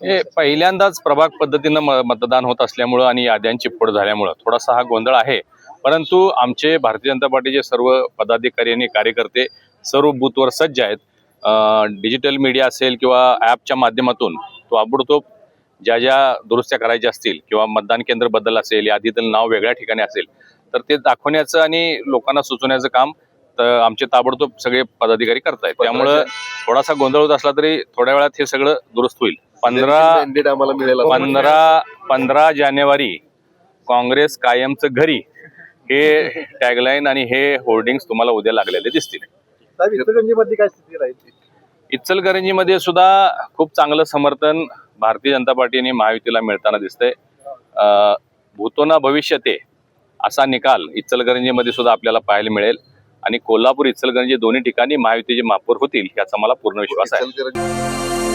हे पहिल्यांदाच प्रभाग पद्धतीनं म- मतदान होत असल्यामुळं आणि याद्यांची फोड झाल्यामुळं थोडासा हा गोंधळ आहे. परंतु आमचे भारतीय जनता पार्टीचे सर्व पदाधिकारी आणि कार्यकर्ते सर्व बूथवर सज्ज आहेत. डिजिटल मीडिया असेल किंवा ॲपच्या माध्यमातून तो आबडतोब ज्या ज्या दुरुस्त्या करायच्या असतील किंवा मतदान केंद्र बदल असेल यादीतील नाव वेगळ्या ठिकाणी असेल तर ते दाखवण्याचं आणि लोकांना सुचवण्याचं काम तर आमचे ताबडतोब सगळे पदाधिकारी करतायत. त्यामुळं थोडासा गोंधळ होत असला तरी थोड्या वेळात हे सगळं दुरुस्त होईल. पंधरा आम्हाला मिळेल पंधरा पंधरा जानेवारी काँग्रेस कायमचं घरी हे टॅगलाईन आणि हे होर्डिंग्स तुम्हाला उद्या लागलेले दिसतील. मध्ये काय स्थिती राहील? इचलकरंजीमध्ये सुद्धा खूप चांगलं समर्थन भारतीय जनता पार्टी आणि महायुतीला मिळताना दिसतंय. भूतोना भविष्यते असा निकाल इचलकरंजीमध्ये सुद्धा आपल्याला पाहायला मिळेल. आणि कोल्हापूर इचलकरंजी दोन्ही ठिकाणी महायुतीचे महापौर होतील याचा मला पूर्ण विश्वास आहे.